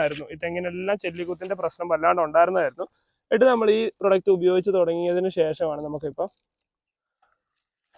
ആയിരുന്നു. ഈ തെങ്ങിനെല്ലാം ചെല്ലിക്കുത്തിന്റെ പ്രശ്നം വല്ലാണ്ട് ഉണ്ടായിരുന്നതായിരുന്നു എന്നിട്ട് നമ്മൾ ഈ പ്രൊഡക്റ്റ് ഉപയോഗിച്ച് തുടങ്ങിയതിന് ശേഷമാണ് നമുക്കിപ്പം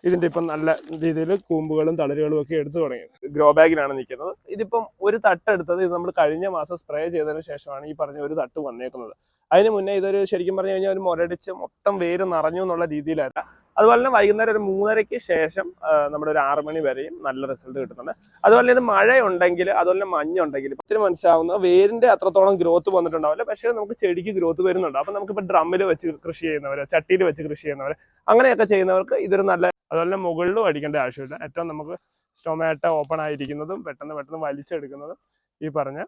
ഇതിന്റെ ഇപ്പം നല്ല രീതിയിൽ കൂമ്പുകളും തളരുകളും ഒക്കെ എടുത്തു തുടങ്ങിയത്. ഗ്രോ ബാഗിലാണ് നിൽക്കുന്നത്. ഇതിപ്പം ഒരു തട്ട് എടുത്തത് ഇത് നമ്മൾ കഴിഞ്ഞ മാസം സ്പ്രേ ചെയ്തതിന് ശേഷമാണ് ഈ പറഞ്ഞ ഒരു തട്ട് വന്നേക്കുന്നത്. അതിന് മുന്നേ ഇതൊരു ശരിക്കും പറഞ്ഞു കഴിഞ്ഞാൽ ഒരു മുരടിച്ച് മൊത്തം വേര് നിറഞ്ഞു എന്നുള്ള രീതിയിലല്ല അതുപോലെ തന്നെ വൈകുന്നേരം ഒരു മൂന്നരയ്ക്ക് ശേഷം നമ്മുടെ ഒരു ആറ് മണി വരെയും നല്ല റിസൾട്ട് കിട്ടുന്നുണ്ട്. അതുപോലെ ഇത് മഴയുണ്ടെങ്കിൽ അതുപോലെ തന്നെ മഞ്ഞുണ്ടെങ്കിൽ ഒത്തിരി മനസ്സിലാവുന്ന വേരിന്റെ അത്രത്തോളം ഗ്രോത്ത് വന്നിട്ടുണ്ടാവില്ല. പക്ഷേ നമുക്ക് ചെടിക്ക് ഗ്രോത്ത് വരുന്നുണ്ട്. അപ്പൊ നമുക്കിപ്പോൾ ഡ്രമ്മിൽ വെച്ച് കൃഷി ചെയ്യുന്നവർ ചട്ടിയിൽ വെച്ച് കൃഷി ചെയ്യുന്നവർ അങ്ങനെയൊക്കെ ചെയ്യുന്നവർക്ക് ഇതൊരു നല്ല അതുപോലെ തന്നെ മുകളിലും അടിക്കേണ്ട ആവശ്യമില്ല. ഏറ്റവും നമുക്ക് സ്റ്റൊമാറ്റോ ഓപ്പൺ ആയിരിക്കുന്നതും പെട്ടെന്ന് പെട്ടെന്ന് വലിച്ചെടുക്കുന്നതും ഈ പറഞ്ഞ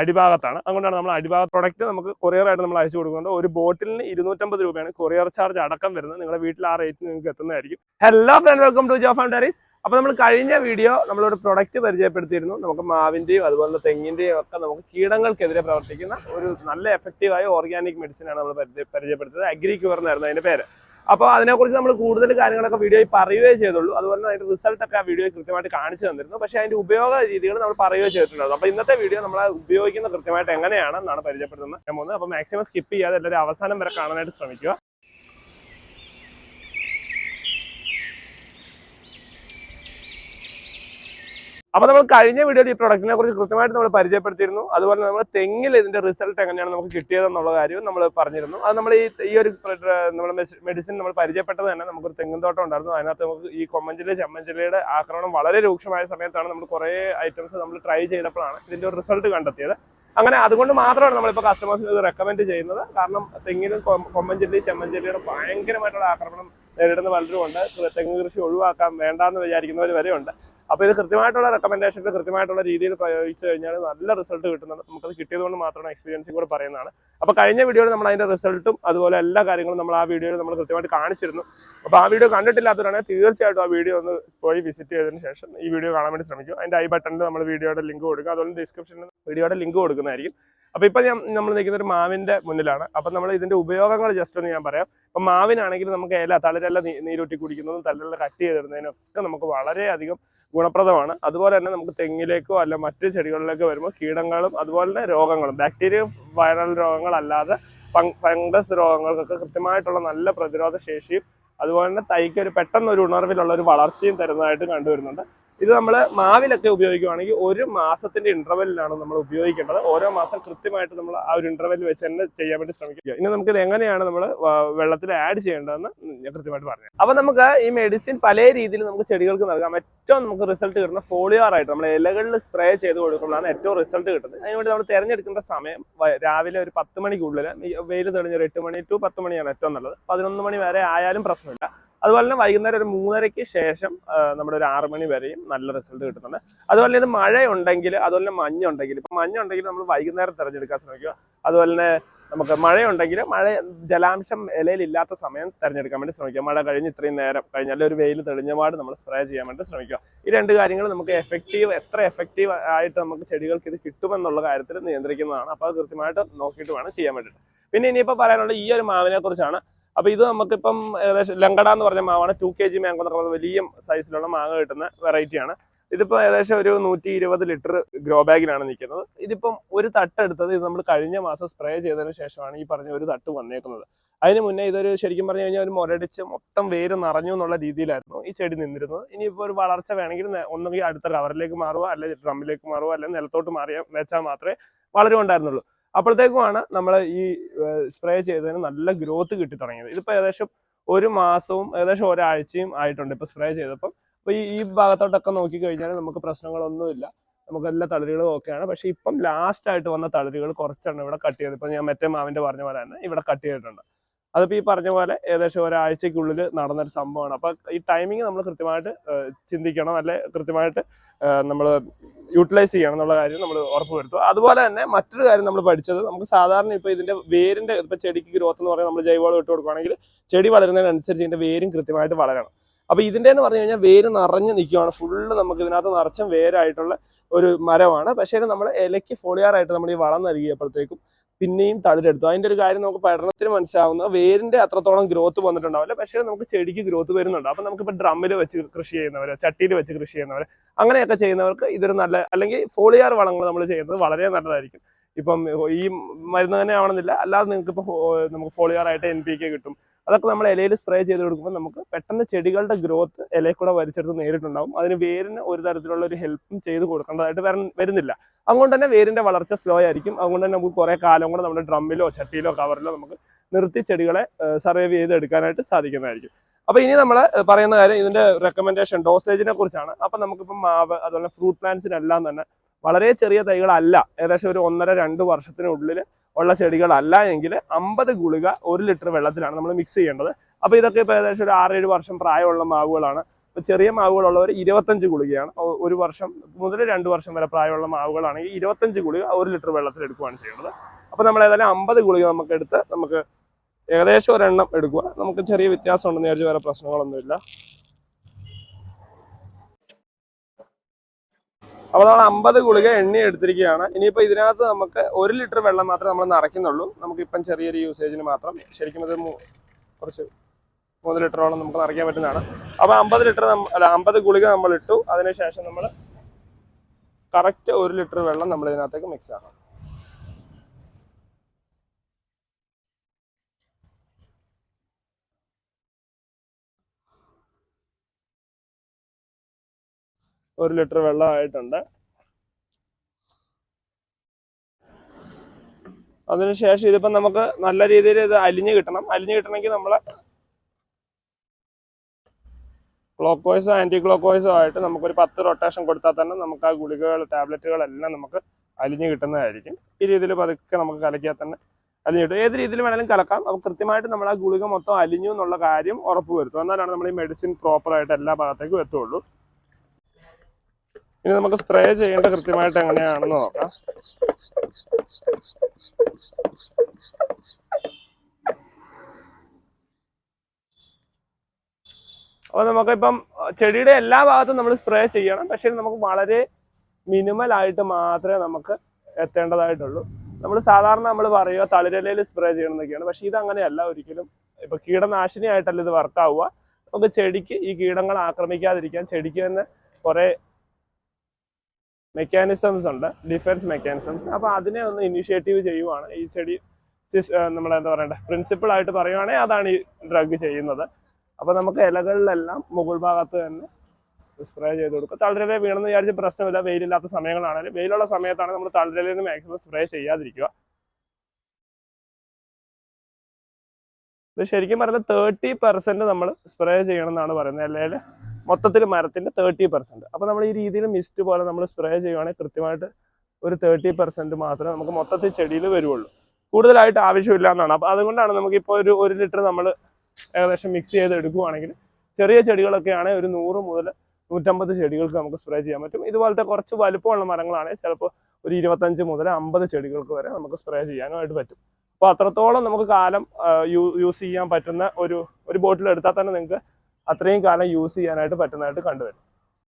അടിഭാഗത്താണ്. അതുകൊണ്ടാണ് നമ്മൾ അടിഭാഗ പ്രൊഡക്റ്റ് നമുക്ക് കൊറിയർ ആയിട്ട് നമ്മൾ അയച്ചു കൊടുക്കുന്നത്. ഒരു ബോട്ടിലിന് ഇരുന്നൂറ്റമ്പത് രൂപയാണ് കൊറിയർ ചാർജ് അടക്കം വരുന്നത്. നിങ്ങളുടെ വീട്ടിൽ ആ റേറ്റ് നിങ്ങൾക്ക് എത്തുന്നതായിരിക്കും. Hello friend welcome to Jo and diaries അപ്പോൾ നമ്മൾ കഴിഞ്ഞ വീഡിയോ നമ്മളൊരു പ്രൊഡക്റ്റ് പരിചയപ്പെടുത്തിയിരുന്നു. നമുക്ക് മാവിന്റെയും അതുപോലെ തെങ്ങിന്റെയും ഒക്കെ നമുക്ക് കീടങ്ങൾക്കെതിരെ പ്രവർത്തിക്കുന്ന ഒരു നല്ല എഫക്റ്റീവായ ഓർഗാനിക് മെഡിസിൻ ആണ് നമ്മൾ പരിചയപ്പെടുത്തിയത്. അഗ്രി ക്യൂർ എന്നായിരുന്നു അതിന്റെ പേര്. അപ്പോൾ അതിനെക്കുറിച്ച് നമ്മൾ കൂടുതൽ കാര്യങ്ങളൊക്കെ വീഡിയോയിൽ പറയുകയേ ചെയ്തുള്ളൂ. അതുപോലെ തന്നെ അതിന്റെ റിസൾട്ട് ഒക്കെ ആ വീഡിയോയിൽ കൃത്യമായിട്ട് കാണിച്ചു തന്നിരുന്നു. പക്ഷേ അതിന്റെ ഉപയോഗ രീതികൾ നമ്മൾ പറയുകയോ ചെയ്തിട്ടുണ്ടായിരുന്നു. അപ്പോൾ ഇന്നത്തെ വീഡിയോ നമ്മൾ ഉപയോഗിക്കുന്ന കൃത്യമായിട്ട് എങ്ങനെയാണെന്നാണ് പരിചയപ്പെടുത്തുന്നത്. ഞാൻ അപ്പോൾ മാക്സിമം സ്കിപ്പ് ചെയ്യാതെ എല്ലാവരും അവസാനം വരെ കാണാനായിട്ട് ശ്രമിക്കുക. അപ്പൊ നമ്മൾ കഴിഞ്ഞ വീഡിയോയിൽ ഈ പ്രൊഡക്റ്റിനെ കുറിച്ച് കൃത്യമായിട്ട് നമ്മൾ പരിചയപ്പെടുത്തിയിരുന്നു. അതുപോലെ നമ്മൾ തെങ്ങിൽ ഇതിന്റെ റിസൾട്ട് എങ്ങനെയാണ് നമുക്ക് കിട്ടിയതെന്നുള്ള കാര്യവും നമ്മൾ പറഞ്ഞിരുന്നു. അത് നമ്മൾ ഈ ഈ ഒരു നമ്മൾ മെഡിസിൻ നമ്മൾ പരിചയപ്പെട്ടത് തന്നെ നമുക്കൊരു തെങ്ങും തോട്ടം ഉണ്ടായിരുന്നു. അതിനകത്ത് നമുക്ക് ഈ കൊമ്മഞ്ചിലെ ചെമ്മഞ്ചിലയുടെ ആക്രമണം വളരെ രൂക്ഷമായ സമയത്താണ് നമ്മൾ കുറേ ഐറ്റംസ് നമ്മൾ ട്രൈ ചെയ്തപ്പോഴാണ് ഇതിന്റെ ഒരു റിസൾട്ട് കണ്ടെത്തിയത്. അങ്ങനെ അതുകൊണ്ട് മാത്രമാണ് നമ്മളിപ്പോൾ കസ്റ്റമേഴ്സിന് ഇത് റെക്കമെൻഡ് ചെയ്യുന്നത്. കാരണം തെങ്ങിനും കൊമ്മഞ്ചില്ലി ചെമ്മഞ്ചില്ലിയുടെ ഭയങ്കരമായിട്ടുള്ള ആക്രമണം നേരിടുന്ന പലരും ഉണ്ട് തെങ്ങ് കൃഷി ഒഴിവാക്കാൻ വേണ്ടാന്ന് വിചാരിക്കുന്നവർ വരെ ഉണ്ട് അപ്പോൾ ഇത് കൃത്യമായിട്ടുള്ള റെക്കമെൻഡേഷനിൽ കൃത്യമായിട്ടുള്ള രീതിയിൽ പ്രയോഗിച്ചു കഴിഞ്ഞാൽ നല്ല റിസൾട്ട് കിട്ടുന്നുണ്ട് നമുക്കത് കിട്ടിയത് കൊണ്ട് മാത്രമാണ് എക്സ്പീരിയൻസും കൂടെ പറയുന്നതാണ്. അപ്പോൾ കഴിഞ്ഞ വീഡിയോയിൽ നമ്മൾ അതിന്റെ റിസൾട്ടും അതുപോലെ എല്ലാ കാര്യങ്ങളും നമ്മൾ ആ വീഡിയോയിൽ നമ്മൾ കൃത്യമായിട്ട് കാണിച്ചിരുന്നു. അപ്പോൾ ആ വീഡിയോ കണ്ടിട്ടില്ലാത്തവരാണെങ്കിൽ തീർച്ചയായിട്ടും ആ വീഡിയോ ഒന്ന് പോയി വിസിറ്റ് ചെയ്തതിന് ശേഷം ഈ വീഡിയോ കാണാൻ വേണ്ടി ശ്രമിക്കും. അതിന്റെ ഐ ബട്ടണിൽ നമ്മൾ വീഡിയോയുടെ ലിങ്ക് കൊടുക്കുക. അതുപോലെ ഡിസ്ക്രിപ്ഷനിൽ വീഡിയോയുടെ ലിങ്ക് കൊടുക്കുന്നതായിരിക്കും. അപ്പോൾ ഇപ്പൊ ഞാൻ നമ്മൾ നിൽക്കുന്ന ഒരു മാവിന്റെ മുന്നിലാണ്. അപ്പോൾ നമ്മൾ ഇതിന്റെ ഉപയോഗങ്ങൾ ജസ്റ്റ് ഒന്ന് ഞാൻ പറയാം. അപ്പോൾ മാവിനാണെങ്കിൽ നമുക്ക് ഇല തളരെല്ലാം നീരൂറ്റി കുടിക്കുന്നതും തളിരെല്ലാം കട്ട് ചെയ്തിടുന്നതിനും ഒക്കെ നമുക്ക് വളരെയധികം ഗുണപ്രദമാണ്. അതുപോലെ തന്നെ നമുക്ക് തെങ്ങിലേക്കോ അല്ല മറ്റ് ചെടികളിലേക്കോ വരുമ്പോൾ കീടങ്ങളും അതുപോലെ തന്നെ രോഗങ്ങളും ബാക്ടീരിയ വൈറൽ രോഗങ്ങളല്ലാതെ ഫംഗസ് രോഗങ്ങൾക്കൊക്കെ കൃത്യമായിട്ടുള്ള നല്ല പ്രതിരോധ ശേഷിയും അതുപോലെ തന്നെ തൈക്ക് ഒരു പെട്ടെന്ന് ഒരു ഉണർവിലുള്ള ഒരു വളർച്ചയും തരുന്നതായിട്ട് കണ്ടുവരുന്നുണ്ട്. ഇത് നമ്മൾ മാവിലൊക്കെ ഉപയോഗിക്കുകയാണെങ്കിൽ ഒരു മാസത്തിന്റെ ഇന്റർവെല്ലിലാണ് നമ്മൾ ഉപയോഗിക്കേണ്ടത്. ഓരോ മാസം കൃത്യമായിട്ട് നമ്മൾ ആ ഒരു ഇന്റർവെല്ലിൽ വെച്ച് തന്നെ ചെയ്യാൻ വേണ്ടി ശ്രമിക്കുക. ഇനി നമുക്ക് ഇത് എങ്ങനെയാണ് നമ്മൾ വെള്ളത്തിൽ ആഡ് ചെയ്യേണ്ടതെന്ന് ഞാൻ കൃത്യമായിട്ട് പറഞ്ഞു അപ്പൊ നമുക്ക് ഈ മെഡിസിൻ പല രീതിയിൽ നമുക്ക് ചെടികൾക്ക് നൽകാം. ഏറ്റവും നമുക്ക് റിസൾട്ട് കിട്ടുന്ന ആയിട്ട് നമ്മൾ ഇലകളിൽ സ്പ്രേ ചെയ്ത് കൊടുക്കുമ്പോഴാണ് ഏറ്റവും റിസൾട്ട് കിട്ടുന്നത്. അതിനുവേണ്ടി നമ്മൾ തിരഞ്ഞെടുക്കേണ്ട സമയം രാവിലെ ഒരു പത്ത് മണിക്കുള്ളിൽ വെയിൽ തെളിഞ്ഞ ഒരു എട്ട് മണി ടു പത്ത് മണിയാണ് ഏറ്റവും നല്ലത്. പതിനൊന്ന് മണി വരെ ആയാലും പ്രശ്നമില്ല. അതുപോലെ തന്നെ വൈകുന്നേരം ഒരു മൂന്നരയ്ക്ക് ശേഷം നമ്മുടെ ഒരു ആറ് മണി വരെയും നല്ല റിസൾട്ട് കിട്ടുന്നുണ്ട്. അതുപോലെ ഇത് മഴയുണ്ടെങ്കിൽ അതുപോലെ തന്നെ മഞ്ഞുണ്ടെങ്കിൽ ഇപ്പം മഞ്ഞുണ്ടെങ്കിൽ നമ്മൾ വൈകുന്നേരം തിരഞ്ഞെടുക്കാൻ ശ്രമിക്കുക. അതുപോലെ തന്നെ നമുക്ക് മഴയുണ്ടെങ്കിൽ മഴ ജലാംശം ഇലയിൽ ഇല്ലാത്ത സമയം തിരഞ്ഞെടുക്കാൻ വേണ്ടി ശ്രമിക്കുക. മഴ കഴിഞ്ഞ് ഇത്രയും നേരം കഴിഞ്ഞാൽ ഒരു വെയിൽ തെളിഞ്ഞപാട് നമ്മൾ സ്പ്രേ ചെയ്യാൻ വേണ്ടി ശ്രമിക്കുക. ഈ രണ്ട് കാര്യങ്ങൾ നമുക്ക് എഫക്റ്റീവ് എത്ര എഫക്റ്റീവ് ആയിട്ട് നമുക്ക് ചെടികൾക്ക് ഇത് കിട്ടുമെന്നുള്ള കാര്യത്തിൽ നിയന്ത്രിക്കുന്നതാണ്. അപ്പോൾ അത് കൃത്യമായിട്ട് നോക്കിയിട്ട് വേണം ചെയ്യാൻ വേണ്ടിയിട്ട്. പിന്നെ ഇനിയിപ്പോൾ പറയാനുള്ള ഈ ഒരു മാവിനെ കുറിച്ചാണ് അപ്പോൾ ഇത് നമുക്കിപ്പം ഏകദേശം ലങ്കട എന്ന് പറഞ്ഞ മാവാണ് ടു കെ ജി മാങ്കോ എന്ന് പറയുന്നത് വലിയ സൈസിലുള്ള മാങ്ങ കിട്ടുന്ന വെറൈറ്റിയാണ് ഇതിപ്പോ ഏകദേശം ഒരു നൂറ്റി ഇരുപത് ലിറ്റർ ഗ്രോ ബാഗിലാണ് നിൽക്കുന്നത്. ഇതിപ്പം ഒരു തട്ട് എടുത്തത് ഇത് നമ്മൾ കഴിഞ്ഞ മാസം സ്പ്രേ ചെയ്തതിനു ശേഷമാണ് ഈ പറഞ്ഞ ഒരു തട്ട് വന്നേക്കുന്നത്. അതിന് മുന്നേ ഇതൊരു ശരിക്കും പറഞ്ഞു കഴിഞ്ഞാൽ ഒരു മുരടിച്ച് മൊത്തം വേര് നിറഞ്ഞു എന്നുള്ള രീതിയിലായിരുന്നു ഈ ചെടി നിന്നിരുന്നത്. ഇനിയിപ്പോൾ ഒരു വളർച്ച വേണമെങ്കിൽ ഒന്നുകിൽ അടുത്ത കവറിലേക്ക് മാറുക അല്ലെങ്കിൽ ഡ്രമ്മിലേക്ക് മാറുക അല്ലെങ്കിൽ നിലത്തോട്ട് മാറിയാൽ വെച്ചാൽ മാത്രമേ വളരുണ്ടായിരുന്നുള്ളൂ അപ്പോഴത്തേക്കുമാണ് നമ്മൾ ഈ സ്പ്രേ ചെയ്തതിന് നല്ല ഗ്രോത്ത് കിട്ടി തുടങ്ങിയത്. ഇതിപ്പോൾ ഏകദേശം ഒരു മാസവും ഏകദേശം ഒരാഴ്ചയും ആയിട്ടുണ്ട് ഇപ്പോൾ സ്പ്രേ ചെയ്തപ്പം. അപ്പോൾ ഈ ഈ ഭാഗത്തോട്ടൊക്കെ നോക്കിക്കഴിഞ്ഞാൽ നമുക്ക് പ്രശ്നങ്ങളൊന്നുമില്ല. നമുക്ക് എല്ലാ തളിരുകളും ഓക്കെയാണ് പക്ഷേ ഇപ്പം ലാസ്റ്റ് ആയിട്ട് വന്ന തളിരുകൾ കുറച്ചെണ്ണം ഇവിടെ കട്ട് ചെയ്ത് ഇപ്പം ഞാൻ മറ്റേ മാവിന്റെ പറഞ്ഞ പോലെ തന്നെ ഇവിടെ കട്ട് ചെയ്തിട്ടുണ്ട്. അതിപ്പോൾ ഈ പറഞ്ഞ പോലെ ഏകദേശം ഒരാഴ്ചക്കുള്ളിൽ നടന്നൊരു സംഭവമാണ്. അപ്പോൾ ഈ ടൈമിങ് നമ്മൾ കൃത്യമായിട്ട് ചിന്തിക്കണം അല്ലെ കൃത്യമായിട്ട് നമ്മൾ യൂട്ടിലൈസ് ചെയ്യണം എന്നുള്ള കാര്യം നമ്മൾ ഉറപ്പ് വരുത്തും അതുപോലെ തന്നെ മറ്റൊരു കാര്യം നമ്മൾ പഠിച്ചത് നമുക്ക് സാധാരണ ഇപ്പോൾ ഇതിന്റെ വേരിന്റെ ഇപ്പോൾ ചെടിക്ക് ഗ്രോത്ത് എന്ന് പറയുന്നത് നമ്മൾ ജൈവവളം ഇട്ട് കൊടുക്കുകയാണെങ്കിൽ ചെടി വളരുന്നതിനനുസരിച്ച് ഇതിന്റെ വേരും കൃത്യമായിട്ട് വളരണം. അപ്പോൾ ഇതിന്റെ എന്ന് പറഞ്ഞു കഴിഞ്ഞാൽ വേര് നിറഞ്ഞ് നിൽക്കുകയാണ് ഫുള്ള് നമുക്ക് ഇതിനകത്ത് നിറച്ചും വേരായിട്ടുള്ള ഒരു മരമാണ്. പക്ഷേ നമ്മൾ ഇലയ്ക്ക് ഫോളിയാറായിട്ട് നമ്മൾ ഈ വളം നൽകിയപ്പോഴത്തേക്കും പിന്നെയും തളിരെടുത്തു. അതിന്റെ ഒരു കാര്യം നമുക്ക് പഠനത്തിന് മനസ്സിലാവുന്ന വേരിന്റെ അത്രത്തോളം ഗ്രോത്ത് വന്നിട്ടുണ്ടാവില്ല. പക്ഷേ നമുക്ക് ചെടിക്ക് ഗ്രോത്ത് വരുന്നുണ്ട്. അപ്പം നമുക്കിപ്പോൾ ഡ്രമ്മിൽ വെച്ച് കൃഷി ചെയ്യുന്നവർ ചട്ടിയിൽ വെച്ച് കൃഷി ചെയ്യുന്നവർ അങ്ങനെയൊക്കെ ചെയ്യുന്നവർക്ക് ഇതൊരു നല്ല അല്ലെങ്കിൽ ഫോളിയാർ വളങ്ങൾ നമ്മൾ ചെയ്യുന്നത് വളരെ നല്ലതായിരിക്കും. ഇപ്പം ഈ മരുന്ന് തന്നെ ആവണമെന്നില്ല. അല്ലാതെ നിങ്ങൾക്ക് ഇപ്പോൾ നമുക്ക് ഫോളിയാറായിട്ട് എൻ പി കെ കിട്ടും. അതൊക്കെ നമ്മൾ ഇലയിൽ സ്പ്രേ ചെയ്ത് കൊടുക്കുമ്പോൾ നമുക്ക് പെട്ടെന്ന് ചെടികളുടെ ഗ്രോത്ത് ഇലയിൽ കൂടെ വലിച്ചെടുത്ത് നേരിട്ടുണ്ടാവും. അതിന് വേരിന് ഒരു തരത്തിലുള്ള ഒരു ഹെൽപ്പും ചെയ്ത് കൊടുക്കേണ്ടതായിട്ട് വര- വരുന്നില്ല. അതുകൊണ്ട് തന്നെ വേരിന്റെ വളർച്ച സ്ലോ ആയിരിക്കും. അതുകൊണ്ട് തന്നെ നമുക്ക് കുറെ കാലം കൂടെ നമ്മുടെ ഡ്രമ്മിലോ ചട്ടിയിലോ കവറിലോ നമുക്ക് നിർത്തി ചെടികളെ സർവൈവ് ചെയ്ത് എടുക്കാനായിട്ട് സാധിക്കുന്നതായിരിക്കും. അപ്പൊ ഇനി നമ്മൾ പറയുന്ന കാര്യം ഇതിന്റെ റെക്കമെൻഡേഷൻ ഡോസേജിനെ കുറിച്ചാണ്. അപ്പൊ നമുക്കിപ്പം മാവ് അതുപോലെ ഫ്രൂട്ട് പ്ലാന്റ്സിനെല്ലാം തന്നെ വളരെ ചെറിയ തൈകളല്ല. ഏകദേശം ഒരു ഒന്നര രണ്ട് വർഷത്തിനുള്ളിൽ ഉള്ള ചെടികളല്ല എങ്കിൽ അമ്പത് ഗുളിക ഒരു ലിറ്റർ വെള്ളത്തിലാണ് നമ്മൾ മിക്സ് ചെയ്യേണ്ടത്. അപ്പോൾ ഇതൊക്കെ ഇപ്പൊ ഏകദേശം ഒരു ആറേഴ് വർഷം പ്രായമുള്ള മാവുകളാണ്. ഇപ്പൊ ചെറിയ മാവുകളുള്ളവർ ഇരുപത്തഞ്ച് ഗുളികയാണ്. ഒരു വർഷം മുതൽ രണ്ട് വർഷം വരെ പ്രായമുള്ള മാവുകളാണെങ്കിൽ ഇരുപത്തഞ്ച് ഗുളിക ഒരു ലിറ്റർ വെള്ളത്തിൽ എടുക്കുകയാണ് ചെയ്യേണ്ടത് അപ്പോൾ നമ്മൾ ഏതായാലും അമ്പത് ഗുളിക നമുക്ക് എടുത്ത് നമുക്ക് ഏകദേശം ഒരെണ്ണം എടുക്കുക. നമുക്ക് ചെറിയ വ്യത്യാസം ഉണ്ടെന്ന് വിചാരിച്ച് വേറെ പ്രശ്നങ്ങളൊന്നുമില്ല. അപ്പോൾ നമ്മൾ അമ്പത് ഗുളിക എണ്ണി എടുത്തിരിക്കുകയാണ്. ഇനിയിപ്പോൾ ഇതിനകത്ത് നമുക്ക് ഒരു ലിറ്റർ വെള്ളം മാത്രമേ നമ്മൾ നിറയ്ക്കുന്നുള്ളൂ. നമുക്കിപ്പം ചെറിയൊരു യൂസേജിന് മാത്രം. ശരിക്കും ഇത് കുറച്ച് മൂന്ന് ലിറ്ററോളം നമുക്ക് നിറയ്ക്കാൻ പറ്റുന്നതാണ്. അപ്പോൾ അമ്പത് ലിറ്റർ അല്ല അമ്പത് ഗുളിക നമ്മൾ ഇട്ടു. അതിനുശേഷം നമ്മൾ കറക്റ്റ് ഒരു ലിറ്റർ വെള്ളം നമ്മൾ ഇതിനകത്തേക്ക് മിക്സ് ആക്കണം. ഒരു ലിറ്റർ വെള്ളമായിട്ടുണ്ട് അതിനുശേഷം ഇതിപ്പം നമുക്ക് നല്ല രീതിയിൽ ഇത് അലിഞ്ഞു കിട്ടണം. അലിഞ്ഞു കിട്ടണമെങ്കിൽ നമ്മൾ ക്ലോക്ക് വൈസോ ആന്റി ക്ലോക്ക് വൈസോ ആയിട്ട് നമുക്കൊരു പത്ത് റൊട്ടേഷൻ കൊടുത്താൽ തന്നെ നമുക്ക് ആ ഗുളികകൾ ടാബ്ലറ്റുകളെല്ലാം നമുക്ക് അലിഞ്ഞു കിട്ടുന്നതായിരിക്കും. ഈ രീതിയിൽ പതുക്കെ നമുക്ക് കലക്കിയാൽ തന്നെ അലിഞ്ഞ് കിട്ടും. ഏത് രീതിയിൽ വേണമെങ്കിലും കലക്കാം. അപ്പോൾ കൃത്യമായിട്ട് നമ്മൾ ആ ഗുളിക മൊത്തം അലിഞ്ഞു എന്നുള്ള കാര്യം ഉറപ്പ് വരുത്തും. എന്നാലാണ് നമ്മൾ ഈ മെഡിസിൻ പ്രോപ്പറായിട്ട് എല്ലാ ഭാഗത്തേക്കും എത്തുള്ളൂ ഇനി നമുക്ക് സ്പ്രേ ചെയ്യേണ്ട കൃത്യമായിട്ട് എങ്ങനെയാണെന്ന് നോക്കാം. അപ്പോൾ നമുക്കിപ്പം ചെടിയുടെ എല്ലാ ഭാഗത്തും നമ്മൾ സ്പ്രേ ചെയ്യണം. പക്ഷേ നമുക്ക് വളരെ മിനിമൽ ആയിട്ട് മാത്രമേ നമുക്ക് എത്തേണ്ടതായിട്ടുള്ളൂ. നമ്മൾ സാധാരണ നമ്മൾ പറയുക തളിരലയിൽ സ്പ്രേ ചെയ്യണം എന്നൊക്കെയാണ് പക്ഷേ ഇത് അങ്ങനെയല്ല. ഒരിക്കലും ഇപ്പൊ കീടനാശിനി ആയിട്ടല്ല ഇത് വർക്കാവുക നമുക്ക് ചെടിക്ക് ഈ കീടങ്ങൾ ആക്രമിക്കാതിരിക്കാൻ ചെടിക്ക് തന്നെ കുറെ മെക്കാനിസംസ് ഉണ്ട് ഡിഫൻസ് മെക്കാനിസംസ് അപ്പോൾ അതിനെ ഒന്ന് ഇനിഷ്യേറ്റീവ് ചെയ്യുവാണ്. ഈ ചെടി നമ്മൾ എന്താ പറയണ്ടേ പ്രിൻസിപ്പിൾ ആയിട്ട് പറയുവാണെങ്കിൽ അതാണ് ഈ ഡ്രഗ് ചെയ്യുന്നത്. അപ്പോൾ നമുക്ക് ഇലകളിലെല്ലാം മുകൾ ഭാഗത്ത് തന്നെ സ്പ്രേ ചെയ്ത് കൊടുക്കുക. തളരലെ വീണെന്ന് വിചാരിച്ച പ്രശ്നമില്ല വെയിലില്ലാത്ത സമയങ്ങളാണെങ്കിലും വെയിലുള്ള സമയത്താണ് നമ്മൾ തളരലിൽ നിന്ന് മാക്സിമം സ്പ്രേ ചെയ്യാതിരിക്കുക. ശരിക്കും പറയുന്നത് തേർട്ടി പെർസെന്റ് നമ്മൾ സ്പ്രേ ചെയ്യണം എന്നാണ് പറയുന്നത്. അല്ലെങ്കിൽ മൊത്തത്തിൽ മരത്തിന്റെ തേർട്ടി പെർസെന്റ് അപ്പൊ നമ്മൾ ഈ രീതിയിൽ മിസ്റ്റ് പോലെ നമ്മൾ സ്പ്രേ ചെയ്യുവാണെങ്കിൽ കൃത്യമായിട്ട് ഒരു തേർട്ടി പെർസെന്റ് മാത്രമേ നമുക്ക് മൊത്തത്തിൽ ചെടിയിൽ വരുള്ളൂ. കൂടുതലായിട്ട് ആവശ്യമില്ല എന്നാണ് അപ്പൊ അതുകൊണ്ടാണ് നമുക്ക് ഇപ്പോൾ ഒരു ഒരു ലിറ്റർ നമ്മൾ ഏകദേശം മിക്സ് ചെയ്ത് എടുക്കുവാണെങ്കിൽ ചെറിയ ചെടികളൊക്കെ ആണെങ്കിൽ ഒരു നൂറ് മുതൽ നൂറ്റമ്പത് ചെടികൾക്ക് നമുക്ക് സ്പ്രേ ചെയ്യാൻ പറ്റും. ഇതുപോലത്തെ കുറച്ച് വലുപ്പമുള്ള മരങ്ങളാണെങ്കിൽ ചിലപ്പോൾ ഒരു ഇരുപത്തഞ്ച് മുതൽ അമ്പത് ചെടികൾക്ക് വരെ നമുക്ക് സ്പ്രേ ചെയ്യാനായിട്ട് പറ്റും. അപ്പോൾ അത്രത്തോളം നമുക്ക് കാലം യൂസ് ചെയ്യാൻ പറ്റുന്ന ഒരു ഒരു ബോട്ടിൽ എടുത്താൽ തന്നെ നിങ്ങൾക്ക് അത്രയും കാലം യൂസ് ചെയ്യാനായിട്ട് പറ്റുന്നതായിട്ട് കണ്ടുവരും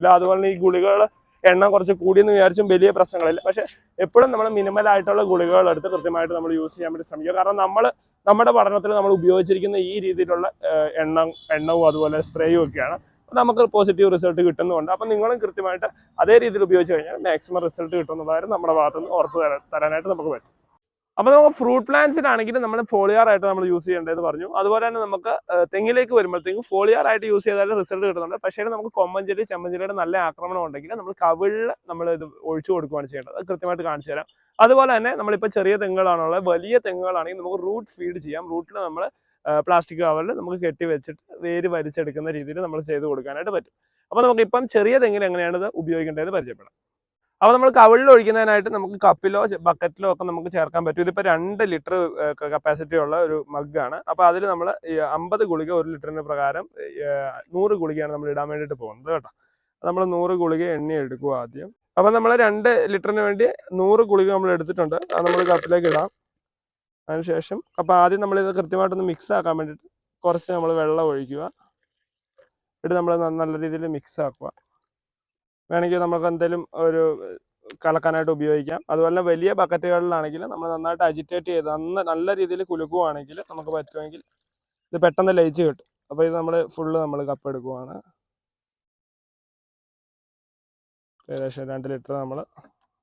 ഇല്ല അതുപോലെ ഈ ഗുളികകൾ എണ്ണം കുറച്ച് കൂടിയെന്ന് വിചാരിച്ചും വലിയ പ്രശ്നങ്ങളില്ല. പക്ഷെ എപ്പോഴും നമ്മൾ മിനിമൽ ആയിട്ടുള്ള ഗുളികകൾ എടുത്ത് കൃത്യമായിട്ട് നമ്മൾ യൂസ് ചെയ്യാൻ വേണ്ടി ശ്രമിക്കുക. കാരണം നമ്മൾ നമ്മുടെ പഠനത്തിൽ നമ്മൾ ഉപയോഗിച്ചിരിക്കുന്ന ഈ രീതിയിലുള്ള എണ്ണ എണ്ണം എണ്ണവും അതുപോലെ സ്പ്രേയും ഒക്കെയാണ് നമുക്ക് പോസിറ്റീവ് റിസൾട്ട് കിട്ടുന്നുണ്ട്. അപ്പം നിങ്ങളും കൃത്യമായിട്ട് അതേ രീതിയിൽ ഉപയോഗിച്ച് കഴിഞ്ഞാൽ മാക്സിമം റിസൾട്ട് കിട്ടുന്നതായിരുന്നു നമ്മുടെ ഭാഗത്തുനിന്ന് ഉറപ്പ് തരാനായിട്ട് നമുക്ക് പറ്റും. അപ്പോൾ നമുക്ക് ഫ്രൂട്ട് പ്ലാന്റ്സിനാണെങ്കിൽ നമ്മൾ ഫോളിയാർ ആയിട്ട് നമ്മൾ യൂസ് ചെയ്യേണ്ടതെന്ന് പറഞ്ഞു. അതുപോലെ തന്നെ നമുക്ക് തെങ്ങിലേക്ക് വരുമ്പോഴത്തേക്കും ഫോളിയാർ ആയിട്ട് യൂസ് ചെയ്താലും റിസൾട്ട് കിട്ടുന്നുണ്ട്. പക്ഷേ നമുക്ക് കൊമ്മഞ്ചെടി ചെമ്മഞ്ചെടിയുടെ നല്ല ആക്രമണം ഉണ്ടെങ്കിൽ നമ്മൾ കവിളിൽ നമ്മൾ ഇത് ഒഴിച്ചു കൊടുക്കുകയാണ് ചെയ്യേണ്ടത്. അത് കൃത്യമായിട്ട് കാണിച്ചു തരാം. അതുപോലെ തന്നെ നമ്മളിപ്പോൾ ചെറിയ തെങ്ങുകളാണുള്ളത് വലിയ തെങ്ങുകളാണെങ്കിൽ നമുക്ക് റൂട്ട് ഫീഡ് ചെയ്യാം. റൂട്ടിൽ നമ്മൾ പ്ലാസ്റ്റിക് കവറിൽ നമുക്ക് കെട്ടി വെച്ചിട്ട് വേര് വലിച്ചെടുക്കുന്ന രീതിയിൽ നമ്മൾ ചെയ്ത് കൊടുക്കാനായിട്ട് പറ്റും. അപ്പോൾ നമുക്കിപ്പം ചെറിയ തെങ്ങിൽ എങ്ങനെയാണ് ഇത് ഉപയോഗിക്കേണ്ടത് പരിചയപ്പെടാം. അപ്പോൾ നമ്മൾ കവിളിൽ ഒഴിക്കുന്നതിനായിട്ട് നമുക്ക് കപ്പിലോ ബക്കറ്റിലോ ഒക്കെ നമുക്ക് ചേർക്കാൻ പറ്റും. ഇതിപ്പോൾ രണ്ട് ലിറ്റർ കപ്പാസിറ്റി ഉള്ള ഒരു മഗ്ഗാണ് അപ്പോൾ അതിൽ നമ്മൾ അമ്പത് ഗുളിക ഒരു ലിറ്ററിന് പ്രകാരം നൂറ് ഗുളികയാണ് നമ്മൾ ഇടാൻ വേണ്ടിയിട്ട് പോകുന്നത് കേട്ടോ. നമ്മൾ നൂറ് ഗുളിക എണ്ണി എടുക്കുക ആദ്യം. അപ്പോൾ നമ്മൾ രണ്ട് ലിറ്ററിന് വേണ്ടി നൂറ് ഗുളിക നമ്മൾ എടുത്തിട്ടുണ്ട്. അത് നമ്മൾ കപ്പിലേക്ക് ഇടാം. അതിനുശേഷം അപ്പോൾ ആദ്യം നമ്മൾ ഇത് കൃത്യമായിട്ടൊന്ന് മിക്സ് ആക്കാൻ വേണ്ടിയിട്ട് കുറച്ച് നമ്മൾ വെള്ളം ഒഴിക്കുക. എന്നിട്ട് നമ്മൾ നല്ല രീതിയിൽ മിക്സ് ആക്കുക. വേണമെങ്കിൽ നമുക്ക് എന്തെങ്കിലും ഒരു കലക്കാനായിട്ട് ഉപയോഗിക്കാം. അതുപോലെ വലിയ ബക്കറ്റുകളിലാണെങ്കിൽ നമ്മൾ നന്നായിട്ട് അജിറ്റേറ്റ് ചെയ്ത് നന്ന നല്ല രീതിയിൽ കുലുക്കുവാണെങ്കിൽ നമുക്ക് പറ്റുമെങ്കിൽ ഇത് പെട്ടെന്ന് ലയിച്ച് കിട്ടും. അപ്പോൾ ഇത് നമ്മൾ ഫുള്ള് നമ്മൾ കപ്പ് എടുക്കുവാണ്. ഏകദേശം രണ്ട് ലിറ്റർ നമ്മൾ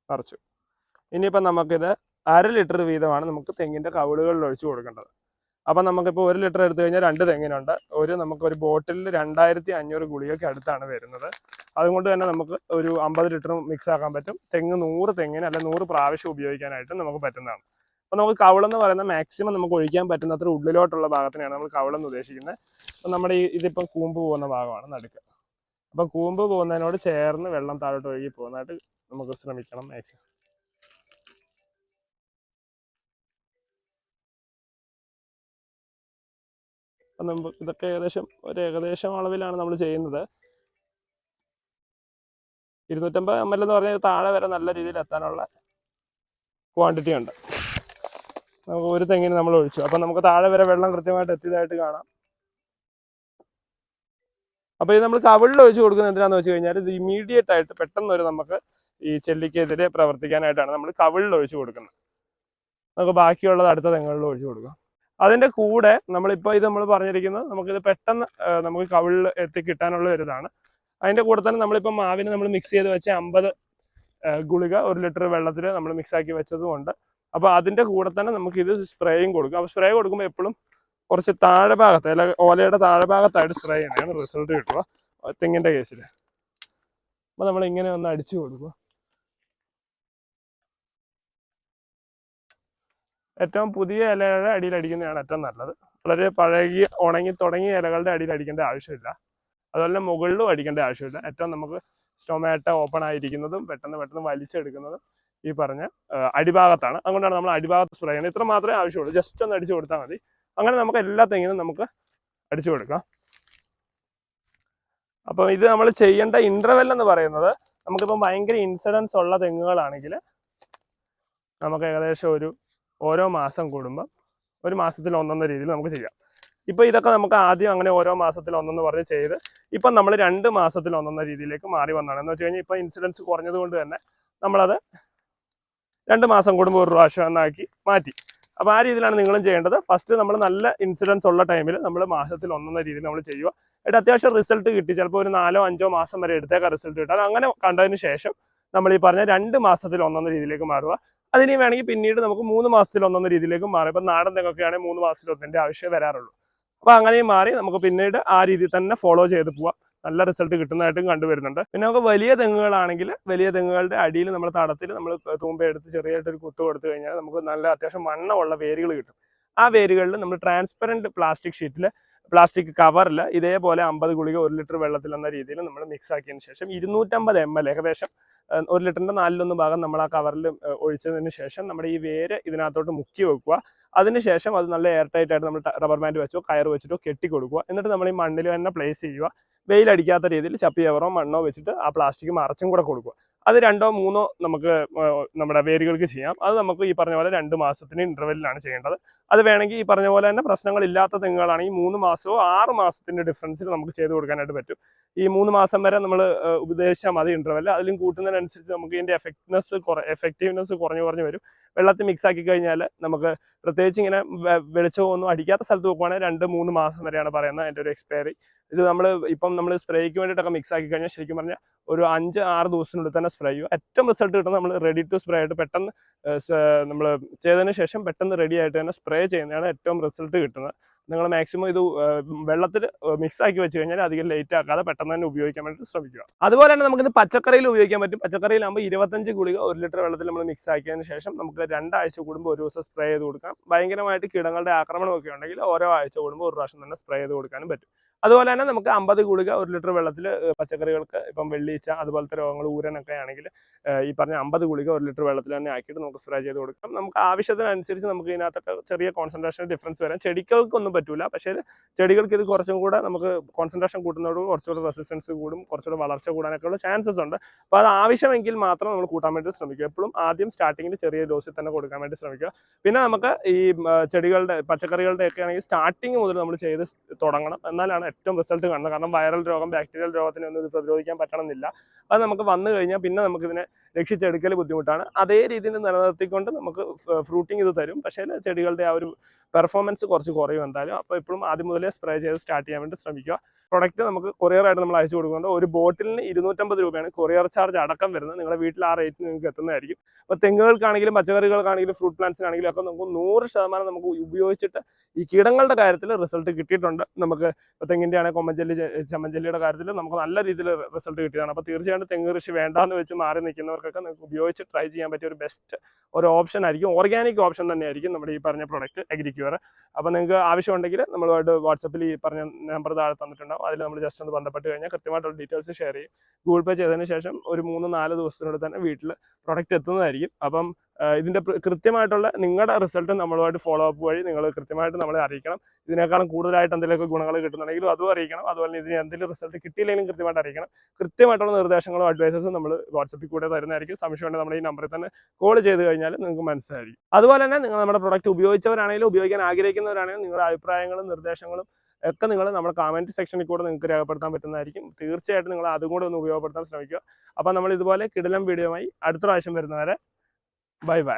നിറച്ചു ഇനിയിപ്പം നമുക്കിത് അര ലിറ്റർ വീതമാണ് നമുക്ക് തെങ്ങിന്റെ കവിളുകളിൽ ഒഴിച്ചു കൊടുക്കേണ്ടത്. അപ്പം നമുക്കിപ്പോൾ ഒരു ലിറ്റർ എടുത്തു കഴിഞ്ഞാൽ രണ്ട് തെങ്ങിനുണ്ട്. ഒരു നമുക്ക് ഒരു ബോട്ടിലിൽ രണ്ടായിരത്തി അഞ്ഞൂറ് ഗുളികയ്ക്ക് അടുത്താണ് വരുന്നത്. അതുകൊണ്ട് തന്നെ നമുക്ക് ഒരു അമ്പത് ലിറ്ററും മിക്സ് ആക്കാൻ പറ്റും. തെങ്ങ് നൂറ് തെങ്ങിന് അല്ലെ നൂറ് പ്രാവശ്യം ഉപയോഗിക്കാനായിട്ട് നമുക്ക് പറ്റുന്നതാണ്. അപ്പോൾ നമുക്ക് കവളെന്ന് പറയുന്ന മാക്സിമം നമുക്ക് ഒഴിക്കാൻ പറ്റുന്ന അത്ര ഉള്ളിലോട്ടുള്ള ഭാഗത്തിനാണ് നമ്മൾ കവളെന്ന് ഉദ്ദേശിക്കുന്നത്. അപ്പം നമ്മുടെ ഈ ഇതിപ്പം കൂമ്പ് പോകുന്ന ഭാഗമാണ് നടുക്ക്. അപ്പം കൂമ്പ് പോകുന്നതിനോട് ചേർന്ന് വെള്ളം താഴോട്ട് ഒഴുകി പോകുന്നതായിട്ട് നമുക്ക് ശ്രമിക്കണം. മാക്സിമം നമുക്ക് ഇതൊക്കെ ഏകദേശം ഒരു ഏകദേശം അളവിലാണ് നമ്മൾ ചെയ്യുന്നത്. ഇരുന്നൂറ്റമ്പത് എം എൽ എന്ന് പറഞ്ഞാൽ താഴെ വരെ നല്ല രീതിയിൽ എത്താനുള്ള ക്വാണ്ടിറ്റി ഉണ്ട്. നമുക്ക് ഒരു തെങ്ങിന് നമ്മൾ ഒഴിച്ചു. അപ്പം നമുക്ക് താഴെ വരെ വെള്ളം കൃത്യമായിട്ട് എത്തിയതായിട്ട് കാണാം. അപ്പോൾ ഇത് നമ്മൾ കവിളിൽ ഒഴിച്ച് കൊടുക്കുന്നത് എന്തിനാന്ന് വെച്ച് കഴിഞ്ഞാൽ ഇത് ഇമീഡിയറ്റ് ആയിട്ട് പെട്ടെന്ന് ഒരു നമുക്ക് ഈ ചെല്ലിക്കെതിരെ പ്രവർത്തിക്കാനായിട്ടാണ് നമ്മൾ കവിളിൽ ഒഴിച്ച് കൊടുക്കുന്നത്. നമുക്ക് ബാക്കിയുള്ളത് അടുത്ത തെങ്ങുകളിൽ ഒഴിച്ച് കൊടുക്കാം. അതിന്റെ കൂടെ നമ്മളിപ്പോൾ ഇത് നമ്മൾ പറഞ്ഞിരിക്കുന്നത് നമുക്കിത് പെട്ടെന്ന് നമുക്ക് കവിളിൽ എത്തി കിട്ടാനുള്ള ഒരു അതിന്റെ കൂടെ തന്നെ നമ്മളിപ്പോൾ മാവിന് നമ്മൾ മിക്സ് ചെയ്ത് വെച്ച അമ്പത് ഗുളിക ഒരു ലിറ്റർ വെള്ളത്തിൽ നമ്മൾ മിക്സ് ആക്കി വെച്ചതുകൊണ്ട് അപ്പോൾ അതിന്റെ കൂടെ തന്നെ നമുക്ക് ഇത് സ്പ്രേയും കൊടുക്കും. അപ്പോൾ സ്പ്രേ കൊടുക്കുമ്പോൾ എപ്പോഴും കുറച്ച് താഴെ ഭാഗത്ത് അല്ല ഓലയുടെ താഴെ ഭാഗത്തായിട്ട് സ്പ്രേ ചെയ്യുന്നതാണ് റിസൾട്ട് കിട്ടുക. തെങ്ങിന്റെ കേസിൽ അപ്പോൾ നമ്മൾ ഇങ്ങനെ ഒന്ന് അടിച്ചു കൊടുക്കുക. ഏറ്റവും പുതിയ ഇലയുടെ അടിയിൽ അടിക്കുന്നതാണ് ഏറ്റവും നല്ലത്. വളരെ പഴകിയ ഉണങ്ങി തുടങ്ങിയ ഇലകളുടെ അടിയിൽ അടിക്കേണ്ട ആവശ്യമില്ല. അതുപോലെ മുകളിലും അടിക്കേണ്ട ആവശ്യമില്ല. ഏറ്റവും നമുക്ക് സ്റ്റൊമാറ്റോ ഓപ്പൺ ആയിരിക്കുന്നതും പെട്ടെന്ന് പെട്ടെന്ന് വലിച്ചെടുക്കുന്നതും ഈ പറഞ്ഞ അടിഭാഗത്താണ്. അതുകൊണ്ടാണ് നമ്മൾ അടിഭാഗത്ത് സ്പ്രേ ചെയ്യുന്നത്. ഇത്ര മാത്രമേ ആവശ്യമുള്ളൂ. ജസ്റ്റ് ഒന്ന് അടിച്ചു കൊടുത്താൽ മതി. അങ്ങനെ നമുക്ക് എല്ലാ തെങ്ങിനും നമുക്ക് അടിച്ചു കൊടുക്കാം. അപ്പം ഇത് നമ്മൾ ചെയ്യേണ്ട ഇന്റർവെൽ എന്ന് പറയുന്നത് നമുക്കിപ്പം ഭയങ്കര ഇൻസിഡൻസ് ഉള്ള തെങ്ങുകളാണെങ്കിൽ നമുക്ക് ഏകദേശം ഒരു ഓരോ മാസം കൂടുമ്പം ഒരു മാസത്തിൽ ഒന്നെന്ന രീതിയിൽ നമുക്ക് ചെയ്യാം. ഇപ്പം ഇതൊക്കെ നമുക്ക് ആദ്യം അങ്ങനെ ഓരോ മാസത്തിൽ ഒന്നെന്ന് പറഞ്ഞ് ചെയ്ത് ഇപ്പം നമ്മൾ രണ്ട് മാസത്തിൽ ഒന്നെന്ന രീതിയിലേക്ക് മാറി വന്നതാണ്. എന്ന് വെച്ച് കഴിഞ്ഞാൽ ഇപ്പം ഇൻസിഡൻസ് കുറഞ്ഞത് കൊണ്ട് തന്നെ നമ്മളത് രണ്ട് മാസം കൂടുമ്പോൾ ഒരു പ്രാവശ്യം എന്നാക്കി മാറ്റി. അപ്പോൾ ആ രീതിയിലാണ് നിങ്ങളും ചെയ്യേണ്ടത്. ഫസ്റ്റ് നമ്മൾ നല്ല ഇൻസിഡൻസ് ഉള്ള ടൈമിൽ നമ്മൾ മാസത്തിൽ ഒന്നെന്ന രീതിയിൽ നമ്മൾ ചെയ്യുക. എന്നിട്ട് അത്യാവശ്യം റിസൾട്ട് കിട്ടി. ചിലപ്പോൾ ഒരു നാലോ അഞ്ചോ മാസം വരെ എടുത്തേക്കാം റിസൾട്ട് കിട്ടാൻ. അങ്ങനെ കണ്ടതിന് ശേഷം നമ്മൾ ഈ പറഞ്ഞ രണ്ട് മാസത്തിൽ ഒന്നൊന്ന രീതിയിലേക്ക് മാറുക. അതിന് വേണമെങ്കിൽ പിന്നീട് നമുക്ക് മൂന്ന് മാസത്തിൽ ഒന്നെന്ന രീതിയിലേക്ക് മാറും ഇപ്പം നാടൻ തെങ്ങൊക്കെയാണെങ്കിൽ മൂന്ന് മാസത്തിൽ ഒന്നിന്റെ ആവശ്യമേ വരാറുള്ളൂ. അപ്പോൾ അങ്ങനെയും മാറി നമുക്ക് പിന്നീട് ആ രീതിയിൽ തന്നെ ഫോളോ ചെയ്ത് പോവാം. നല്ല റിസൾട്ട് കിട്ടുന്നതായിട്ടും കണ്ടുവരുന്നുണ്ട് പിന്നെ നമുക്ക് വലിയ തെങ്ങുകളാണെങ്കിൽ വലിയ തെങ്ങുകളുടെ അടിയിൽ നമ്മൾ തടത്തിൽ നമ്മൾ തൂമ്പയെടുത്ത് ചെറിയായിട്ടൊരു കുത്തു കൊടുത്തു കഴിഞ്ഞാൽ നമുക്ക് നല്ല അത്യാവശ്യം വണ്ണമുള്ള വേരുകൾ കിട്ടും. ആ വേരുകളിൽ നമ്മൾ ട്രാൻസ്പെറന്റ് പ്ലാസ്റ്റിക് ഷീറ്റിൽ പ്ലാസ്റ്റിക് കവറിൽ ഇതേപോലെ അമ്പത് ഗുളിക ഒരു ലിറ്റർ വെള്ളത്തിൽ എന്ന രീതിയിൽ നമ്മൾ മിക്സ് ആക്കിയതിന് ശേഷം ഇരുന്നൂറ്റമ്പത് എം എൽ ഏകദേശം ഒരു ലിറ്ററിന്റെ നാലിലൊന്ന് ഭാഗം നമ്മൾ ആ കവറിൽ ഒഴിച്ചതിന് ശേഷം നമ്മുടെ ഈ വേര് ഇതിനകത്തോട്ട് മുക്കി വെക്കുക. അതിനുശേഷം അത് നല്ല എയർ ടൈറ്റ് ആയിട്ട് നമ്മൾ റബ്ബർ ബാൻഡ് വെച്ചോ കയർ വെച്ചിട്ടോ കെട്ടി കൊടുക്കുക. എന്നിട്ട് നമ്മൾ ഈ മണ്ണിൽ തന്നെ പ്ലേസ് ചെയ്യുക. വെയിലടിക്കാത്ത രീതിയിൽ ചപ്പിയവറോ മണ്ണോ വെച്ചിട്ട് ആ പ്ലാസ്റ്റിക് മറച്ചും കൂടെ കൊടുക്കുക. അത് രണ്ടോ മൂന്നോ നമുക്ക് നമ്മുടെ വേരുകൾക്ക് ചെയ്യാം. അത് നമുക്ക് ഈ പറഞ്ഞ പോലെ രണ്ട് മാസത്തിന് ഇന്റർവെല്ലിലാണ് ചെയ്യേണ്ടത്. അത് വേണമെങ്കിൽ ഈ പറഞ്ഞ പോലെ തന്നെ പ്രശ്നങ്ങൾ പ്രശ്നങ്ങളില്ലാത്ത തെങ്ങുകളാണെങ്കിൽ മൂന്ന് മാസമോ ആറ് മാസത്തിന്റെ ഡിഫറൻസിൽ നമുക്ക് ചെയ്ത് കൊടുക്കാനായിട്ട് പറ്റും. ഈ മൂന്ന് മാസം വരെ നമ്മൾ ഉപദേശിച്ചാൽ മതി ഇന്റർവെൽ അതിലും കൂട്ടുന്നതിനനുസരിച്ച് നമുക്ക് ഇതിന്റെ എഫക്ട്നെസ് കുറ എഫക്റ്റീവ്നെസ് കുറഞ്ഞു കുറഞ്ഞു വരും. വെള്ളത്തിൽ മിക്സ് ആക്കി കഴിഞ്ഞാൽ നമുക്ക് പ്രത്യേകിച്ച് ഇങ്ങനെ വെളിച്ചമൊന്നും അടിക്കാത്ത സ്ഥലത്ത് നോക്കുവാണെങ്കിൽ രണ്ട് മൂന്ന് മാസം വരെയാണ് പറയുന്നത് അതിന്റെ ഒരു എക്സ്പയറി ഇത് നമ്മൾ ഇപ്പം നമ്മൾ സ്പ്രേക്ക് വേണ്ടിയിട്ടൊക്കെ മിക്സ് ആക്കി കഴിഞ്ഞാൽ ശരിക്കും പറഞ്ഞാൽ ഒരു അഞ്ച് ആറ് ദിവസത്തിനുള്ളിൽ തന്നെ സ്പ്രേ ചെയ്യും ഏറ്റവും റിസൾട്ട് കിട്ടുന്നത് നമ്മൾ റെഡി ടു സ്പ്രേ ആയിട്ട് പെട്ടെന്ന് നമ്മൾ ചെയ്തതിന് ശേഷം പെട്ടെന്ന് റെഡി ആയിട്ട് തന്നെ സ്പ്രേ ചെയ്യുന്നതാണ് ഏറ്റവും റിസൾട്ട് കിട്ടുന്നത്. നിങ്ങൾ മാക്സിമം ഇത് വെള്ളത്തിൽ മിക്സ് ആക്കി വെച്ച് കഴിഞ്ഞാൽ അധികം ലേറ്റ് ആക്കാതെ പെട്ടെന്ന് തന്നെ ഉപയോഗിക്കാൻ വേണ്ടി ശ്രമിക്കുക. അതുപോലെ തന്നെ നമുക്കിത് പച്ചക്കറിയിൽ ഉപയോഗിക്കാൻ പറ്റും. പച്ചക്കറിയിലാകുമ്പോൾ ഇരുപത്തഞ്ച് ഗുളിക ഒരു ലിറ്റർ വെള്ളത്തിൽ നമ്മൾ മിക്സ് ആക്കിയതിന് ശേഷം നമുക്ക് രണ്ടാഴ്ച കൂടുമ്പോൾ ഒരു ദിവസം സ്പ്രേ ചെയ്ത് കൊടുക്കാം. ഭയങ്കരമായിട്ട് കീടങ്ങളുടെ ആക്രമണമൊക്കെ ഉണ്ടെങ്കിൽ ഓരോ ആഴ്ച കൂടുമ്പോൾ ഒരു പ്രാവശ്യം തന്നെ സ്പ്രേ ചെയ്ത് കൊടുക്കാനും പറ്റും. അതുപോലെ തന്നെ നമുക്ക് അമ്പത് ഗുളിക ഒരു ലിറ്റർ വെള്ളത്തിൽ പച്ചക്കറികൾക്ക് ഇപ്പം വെള്ളീച്ച അതുപോലത്തെ രോഗങ്ങൾ ഊരനൊക്കെ ആണെങ്കിൽ ഈ പറഞ്ഞ അമ്പത് ഗുളിക ഒരു ലിറ്റർ വെള്ളത്തിൽ തന്നെ ആക്കിയിട്ട് നമുക്ക് സ്പ്രേ ചെയ്ത് കൊടുക്കാം. നമുക്ക് ആവശ്യത്തിനനുസരിച്ച് നമുക്ക് ഇതിനകത്തൊക്കെ ചെറിയ കോൺസെൻട്രേഷൻ ഡിഫറൻസ് വരാം. ചെടികൾക്കൊന്നും പറ്റില്ല പക്ഷേ ചെടികൾക്ക് ഇത് കുറച്ചും കൂടെ നമുക്ക് കോൺസെൻട്രേഷൻ കൂട്ടുന്നതോട് കുറച്ചുകൂടെ റെസിസ്റ്റൻസ് കൂടും കുറച്ചുകൂടെ വളർച്ച കൂടാനൊക്കെ ഉള്ള ചാൻസസ് ഉണ്ട്. അപ്പോൾ അത് ആവശ്യമെങ്കിൽ മാത്രം നമ്മൾ കൂട്ടാൻ വേണ്ടി ശ്രമിക്കുക. എപ്പോഴും ആദ്യം സ്റ്റാർട്ടിങ്ങിൽ ചെറിയ ഡോസിൽ തന്നെ കൊടുക്കാൻ വേണ്ടി ശ്രമിക്കുക. പിന്നെ നമുക്ക് ഈ ചെടികളുടെ പച്ചക്കറികളുടെ ഒക്കെ ആണെങ്കിൽ സ്റ്റാർട്ടിങ് മുതൽ നമ്മൾ ചെയ്ത് തുടങ്ങണം. എന്നാലാണ് ഏറ്റവും റിസൾട്ട് കാണുന്നത്. കാരണം വൈറൽ രോഗം ബാക്ടീരിയൽ രോഗത്തിനൊന്നും ഇത് പ്രതിരോധിക്കാൻ പറ്റണമെന്നില്ല. അത് നമുക്ക് വന്നു കഴിഞ്ഞാൽ പിന്നെ നമുക്ക് ഇതിനെ രക്ഷിച്ചെടുക്കൽ ബുദ്ധിമുട്ടാണ്. അതേ രീതിയിൽ നിലനിർത്തിക്കൊണ്ട് നമുക്ക് ഫ്രൂട്ടിങ് ഇത് തരും. പക്ഷേ ചെടികളുടെ ആ ഒരു പെർഫോമൻസ് കുറച്ച് കുറയും എന്തായാലും. അപ്പോൾ എപ്പോഴും ആദ്യം മുതലേ സ്പ്രേ ചെയ്ത് സ്റ്റാർട്ട് ചെയ്യാൻ വേണ്ടി ശ്രമിക്കുക. പ്രൊഡക്റ്റ് നമുക്ക് കൊറിയറായിട്ട് നമ്മൾ അയച്ചു കൊടുക്കുന്നുണ്ട്. ഒരു ബോട്ടിലിന് ഇരുന്നൂറ്റമ്പത് രൂപയാണ് കൊറിയർ ചാർജ് അടക്കം വരുന്നത്. നിങ്ങളുടെ വീട്ടിൽ ആ റേറ്റ് നിങ്ങൾക്ക് എത്തുന്നതായിരിക്കും. അപ്പോൾ തെങ്ങുകൾക്കാണെങ്കിലും പച്ചക്കറികൾക്കാണെങ്കിലും ഫ്രൂട്ട് പ്ലാന്റ്സിനാണെങ്കിലും ഒക്കെ നമുക്ക് നൂറ് ശതമാനം നമുക്ക് ഉപയോഗിച്ചിട്ട് ഈ കീടങ്ങളുടെ കാര്യത്തിൽ റിസൾട്ട് കിട്ടിയിട്ടുണ്ട്. നമുക്ക് തെങ്ങിന്റെ ആണെങ്കിൽ കൊമ്മഞ്ചല്ലി ചമ്മഞ്ചല്ലിയുടെ കാര്യത്തിൽ നമുക്ക് നല്ല രീതിയിൽ റിസൾട്ട് കിട്ടിയതാണ്. അപ്പോൾ തീർച്ചയായിട്ടും തെങ്ങ് കൃഷി വേണ്ടാന്ന് വെച്ച് മാറി നിൽക്കുന്നവർക്കൊക്കെ നിങ്ങൾക്ക് ഉപയോഗിച്ച് ട്രൈ ചെയ്യാൻ പറ്റിയ ഒരു ബെസ്റ്റ് ഒരു ഓപ്ഷൻ ആയിരിക്കും. ഓർഗാനിക് ഓപ്ഷൻ തന്നെയായിരിക്കും നമ്മുടെ ഈ പറഞ്ഞ പ്രൊഡക്റ്റ് അഗ്രിക്യൂർ അപ്പോൾ നിങ്ങൾക്ക് ആവശ്യമുണ്ടെങ്കിൽ നമ്മളുമായിട്ട് വാട്സപ്പിൽ ഈ പറഞ്ഞ നമ്പർ താഴെ തന്നിട്ടുണ്ടാവും. അതിൽ നമ്മൾ ജസ്റ്റ് ഒന്ന് ബന്ധപ്പെട്ട് കഴിഞ്ഞാൽ കൃത്യമായിട്ടുള്ള ഡീറ്റെയിൽസ് ഷെയർ ചെയ്യും. ഗൂഗിൾ പേ ചെയ്തതിന് ശേഷം ഒരു മൂന്ന് നാല് ദിവസത്തിനുള്ളിൽ തന്നെ വീട്ടിൽ പ്രൊഡക്റ്റ് എത്തുന്നതായിരിക്കും. അപ്പം ഇതിന്റെ കൃത്യമായിട്ടുള്ള നിങ്ങളുടെ റിസൾട്ട് നമ്മളുമായിട്ട് ഫോളോ അപ്പ് വഴി നിങ്ങൾ കൃത്യമായിട്ട് നമ്മളെ അറിയിക്കണം. ഇതിനേക്കാളും കൂടുതലായിട്ട് എന്തെങ്കിലുമൊക്കെ ഗുണങ്ങൾ കിട്ടുന്നുണ്ടെങ്കിലും അതും അറിയിക്കണം. അതുപോലെ തന്നെ ഇതിന് എന്തെങ്കിലും റിസൾട്ട് കിട്ടിയില്ലെങ്കിലും കൃത്യമായിട്ട് അറിയിക്കണം. കൃത്യമായിട്ടുള്ള നിർദ്ദേശങ്ങളും അഡ്വൈസസും നമ്മൾ വാട്സപ്പിൽ കൂടെ തരുന്നതായിരിക്കും. സംശയമുണ്ടെങ്കിൽ നമ്മുടെ ഈ നമ്പറിൽ തന്നെ കോൾ ചെയ്ത് കഴിഞ്ഞാൽ നിങ്ങൾക്ക് മനസ്സിലായിരിക്കും. അതുപോലെ തന്നെ നിങ്ങൾ നമ്മുടെ പ്രൊഡക്റ്റ് ഉപയോഗിച്ചവരാണെങ്കിലും ഉപയോഗിക്കാൻ ആഗ്രഹിക്കുന്നവരാണെങ്കിലും നിങ്ങളുടെ അഭിപ്രായങ്ങളും നിർദ്ദേശങ്ങളും ഒക്കെ നിങ്ങൾ നമ്മുടെ കമന്റ് സെക്ഷനിൽ കൂടെ നിങ്ങൾക്ക് രേഖപ്പെടുത്താൻ പറ്റുന്നതായിരിക്കും. തീർച്ചയായിട്ടും നിങ്ങൾ അതും കൂടെ ഒന്ന് ഉപയോഗപ്പെടുത്താൻ ശ്രമിക്കുക. അപ്പോൾ നമ്മൾ ഇതുപോലെ കിടിലം വീഡിയോയുമായി അടുത്ത പ്രാവശ്യം വരുന്നവരെ Bye bye.